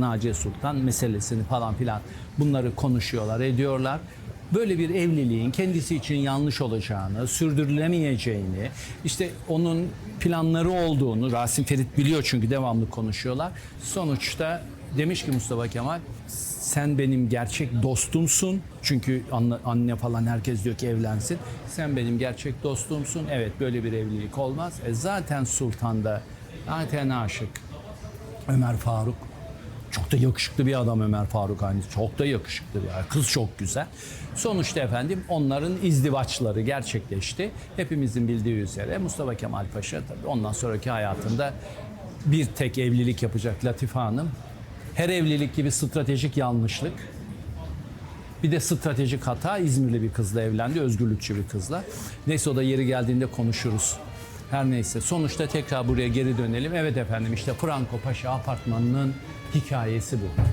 Naciye Sultan meselesini falan filan bunları konuşuyorlar, ediyorlar. Böyle bir evliliğin kendisi için yanlış olacağını, sürdürülemeyeceğini, işte onun planları olduğunu Rasim Ferit biliyor çünkü devamlı konuşuyorlar. Sonuçta demiş ki Mustafa Kemal sen benim gerçek dostumsun. Çünkü anne, anne falan herkes diyor ki evlensin. Sen benim gerçek dostumsun. Evet böyle bir evlilik olmaz. E zaten Sultan da zaten aşık. Ömer Faruk. Çok da yakışıklı bir adam Ömer Faruk aynı. Çok da yakışıklı bir adam. Kız çok güzel. Sonuçta efendim onların izdivaçları gerçekleşti. Hepimizin bildiği üzere Mustafa Kemal Paşa tabii ondan sonraki hayatında bir tek evlilik yapacak Latife Hanım. Her evlilik gibi stratejik yanlışlık. Bir de stratejik hata İzmirli bir kızla evlendi, özgürlükçü bir kızla. Neyse o da yeri geldiğinde konuşuruz. Her neyse sonuçta tekrar buraya geri dönelim. Evet efendim işte Franco Paşa apartmanının hikayesi bu.